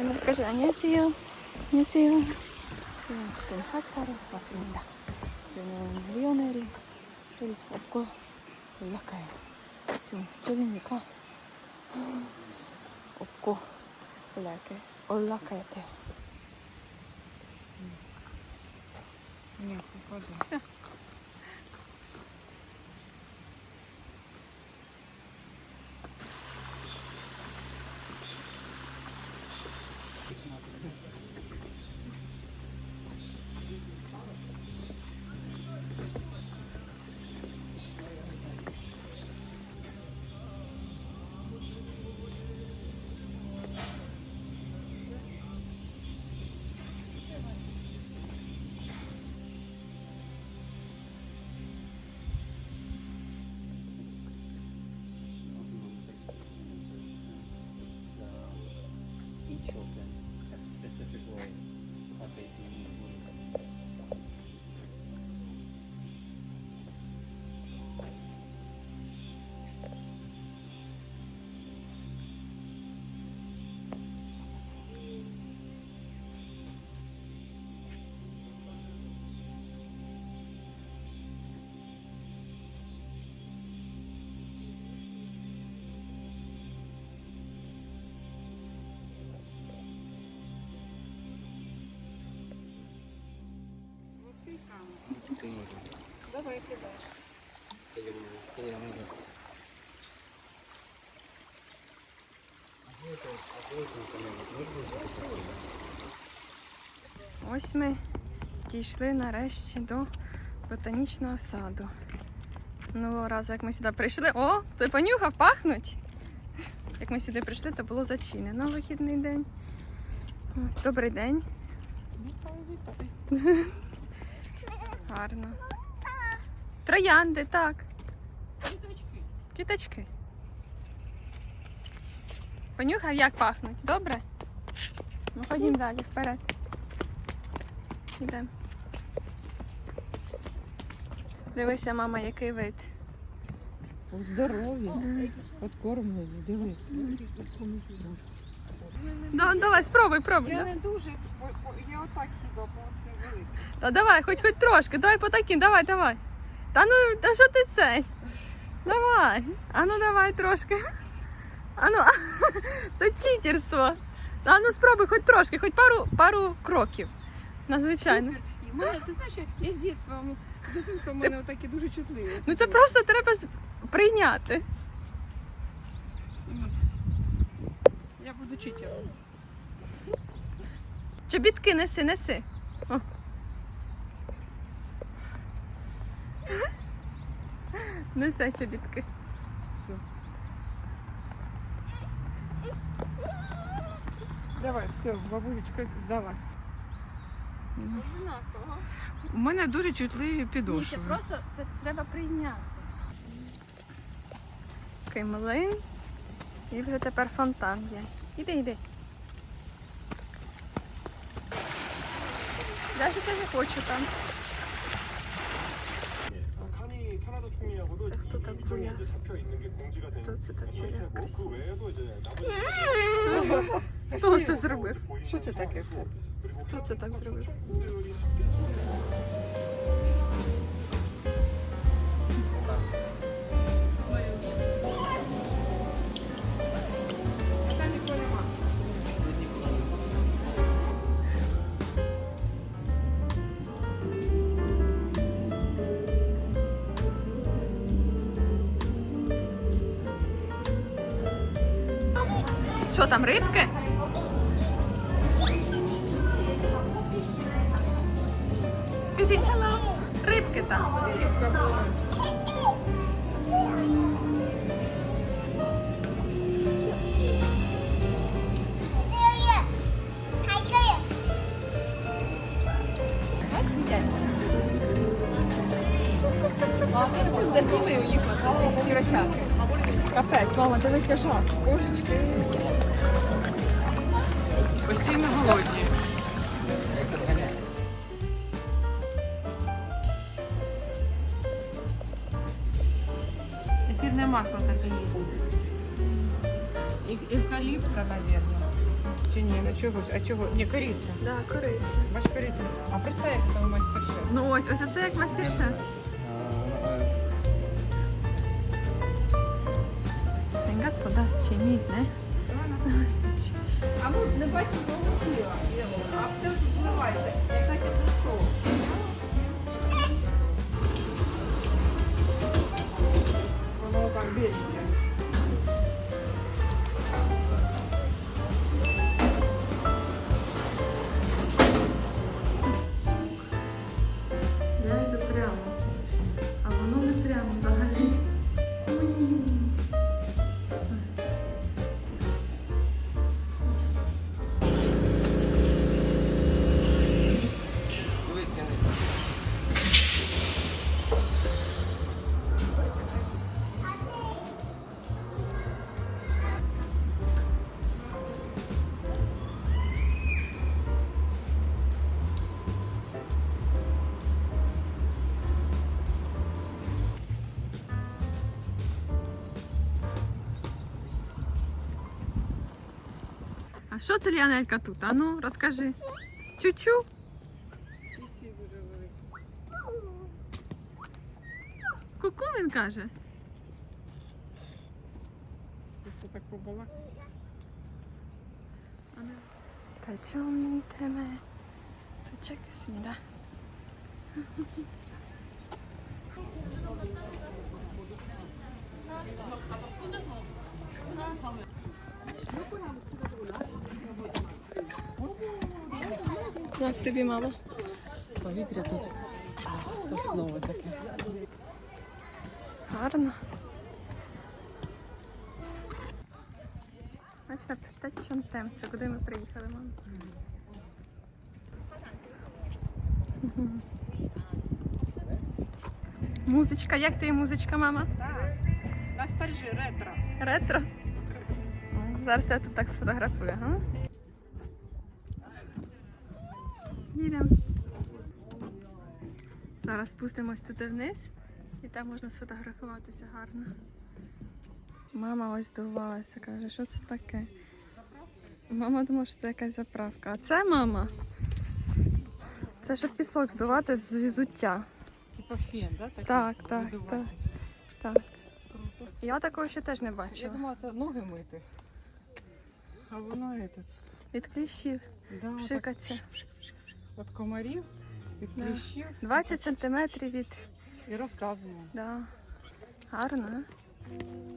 할머니까지 안녕하세요. 안녕하세요. 지금 지금 하사로 왔습니다. 지금 리오넬이를 업고 올라가요. 지금 쪽입니까? 업고 올라갈게 올라가야 돼요. 음. 그냥 그거죠. Ось ми дійшли нарешті до ботанічного саду. Минулого разу, як ми сюди прийшли. О, ти понюхав, пахнуть. Як ми сюди прийшли, то було зачинено вихідний день. Добрий день. Гарно. Троянди, так. Квіточки. Понюхав, як пахнуть. Добре? Ну, ходім далі, вперед. Ідемо. Дивися, мама, який вид. У здоров'я. От кормлені, диви. Да, давай, спробуй, пробуй. Я да. не дуже, по- я отак хіба по цим великим. Та давай, хоч хоч трошки, давай по таким, давай, давай. Та ну, та що ти цей? Давай. А ну давай трошки. А ну, це читерство. А ну спробуй хоч трошки, хоч пару, пару кроків. Надзвичайно. І в мене, ти знаєш, я з дитинства, з дитинства в мене отакі дуже чутливі. Ну це просто треба прийняти. Я буду читером. Чобітки неси, неси. О. Неси чобітки. Давай, все, бабулечка здалась. Однаково. У мене дуже чутливі Ні, це просто це треба прийняти. Такий млин. І вже тепер фонтан є. Іди, іди. Даже теж хочу там. 또 이 다 일정이 뭐야? 이제 잡혀 있는 게 공지가 된 또 진짜 상태고 뭐야, 그 красиво. 외에도 이제 나머지 Хто це зробив? 보이는 Що це таке? 상황이고, 그리고 Хто це так зробив? Що там, рибки? Кажіть, hello. Рибки там. Засніми їх на всі росяти. Капець, мама, дивиться жах. Божечки. Постійно голодні. Ефірне масло таке є. Евкалипта, мабуть. Чи ні, ну чогось, а чого? Ні, кориця. Да, кориця. Бач кориця. А представь, як там мастер-шеф. Ну ось, ось оце як мастер-шеф. Сенgat вода чи мідь, не? А ми не бачимо того тіла, а все тут вливається, як наче пісок. Воно так більше. А що це Ліанелька тут? А ну розкажи. Чучу. Ку-ку він каже. Це так побалакать. Та чому тебе? Тут чеки сміда. Ну, куди ми сюди як тобі, мама? Повітря тут соснове таке. Гарно. Бачите, птачон тем. Це куди ми приїхали, мама? Музичка, як тобі музичка, мама? Так. Ностальжі, ретро. Ретро? Зараз я тут так сфотографую, ага. Їдемо. Зараз спустимось туди вниз і там можна сфотографуватися гарно. Мама ось здувалася, каже, що це таке? Мама думала, що це якась заправка. А це мама. Це щоб пісок здувати з взуття. Типа фен, да? Так, так, так. Так. Круто. Я такого ще теж не Я бачила. думала, це ноги мити. А воно этот. Від кліщів. Да, Пшикаться. так, пшик, пшик. От комарів, від кліщів 20 сантиметрів від. і розказуємо. Да. Гарно. а?